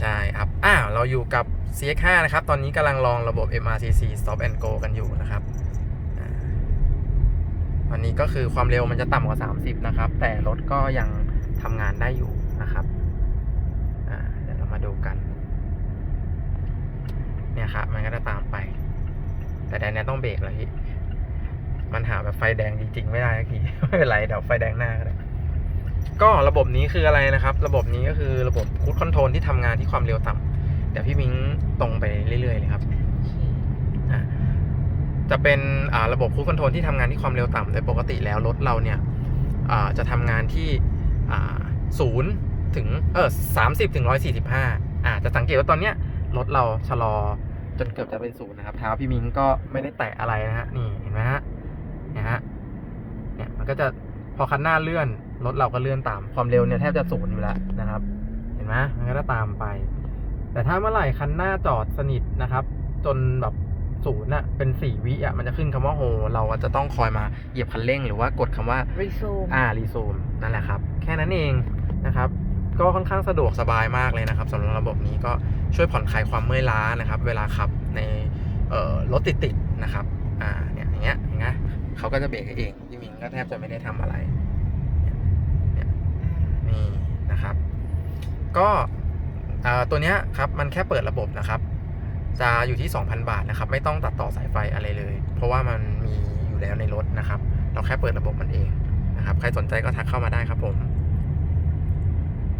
ใช่ครับ อ้าว เราอยู่กับ CX5 นะครับ ตอนนี้กำลังลองระบบ MRCC Stop and Go กันอยู่นะครับอ่าวันนี้ก็คือความเร็วมันจะต่ำกว่า 30 นะครับ แต่รถก็ยังทำงานได้อยู่นะครับเดี๋ยวเรามาดูกัน เนี่ยครับ มันก็จะตามไป แต่แดนนี้ต้องเบรกเลยพี่มันหาแบบไฟแดงจริงๆไม่ได้ทีไม่เป็นไรเดี๋ยวไฟแดงหน้าก็ได้ก็ระบบนี้คืออะไรนะครับ ระบบนี้ก็คือ อนโทรลที่ทำงานที่ความเร็วต่ำเดี๋ยวพี่มิ้งตรงไปเรื่อยๆเลยครับอะจะเป็นอ่าระบบคูดคอนโทรลที่ทำงานที่ความเร็วต่ำโดยปกติแล้วรถเราเนี่ยอ่าจะทำงานที่อ่าศูนย์ถึงเออสามสิบถึงร้อยสี่สิบห้าอ่าจะสังเกตว่าตอนเนี้ยรถเราชะลอจนเกือบจะเป็นศูนย์นะครับเท้าพี่มิ้งก็ไม่ได้แตะอะไรนะฮะนี่เห็นไหมฮะเนี่ยฮะเนี่ยมันก็จะพอคันหน้าเลื่อนรถเราก็เลื่อนตามความเร็วเนี่ยแทบจะศูนย์อยู่แล้วนะครับเห็นไหมมันก็จะตามไป แต่ถ้าเมื่อไหร่คันหน้าจอดสนิทนะครับ จนแบบศูนย์อะเป็นสี่วิอะมันจะขึ้นคำว่าโฮเราก็จะต้องคอยมาเหยียบคันเร่งหรือว่ากดคำว่ารีซูมอ่ารีซูมนั่นแหละครับ แค่นั้นเองนะครับ ก็ค่อนข้างสะดวกสบายมากเลยนะครับสำหรับระบบนี้ก็ช่วยผ่อนคลายความเมื่อยล้านะครับ เวลาขับในเอ่อรถติดๆนะครับอ่าเนี่ยอย่างเงี้ยอย่างเงี้ยเขาก็จะเบรกให้เองพี่มิงก็แทบจะไม่ได้ทำอะไรนี่นะครับ ก็ตัวเนี้ยครับมันแค่เปิดระบบนะครับ จะอยู่ที่ 2,000 บาทนะครับ ไม่ต้องตัดต่อสายไฟอะไรเลย เพราะว่ามันมีอยู่แล้วในรถนะครับ เราแค่เปิดระบบมันเองนะครับ ใครสนใจก็ทักเข้ามาได้ครับผม